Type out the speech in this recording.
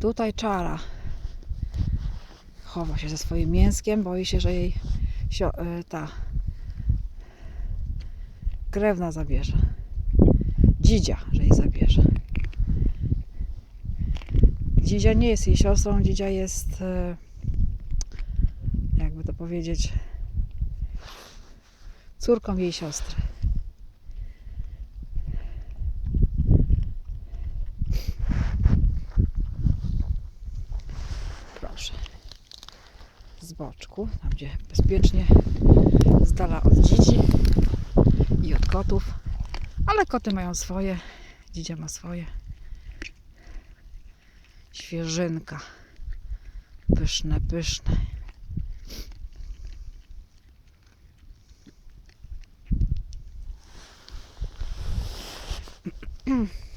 tutaj czara. Chowa się ze swoim mięskiem, boi się, że jej y, ta krewna zabierze. Dzidzia, że jej zabierze. Dzidzia nie jest jej siostrą, Dzidzia jest, e, jakby to powiedzieć, córką jej siostry. Z boczku, tam gdzie bezpiecznie, z dala od dzidzi i od kotów. Ale koty mają swoje, dzidzia ma swoje. Świeżynka. Pyszne, pyszne.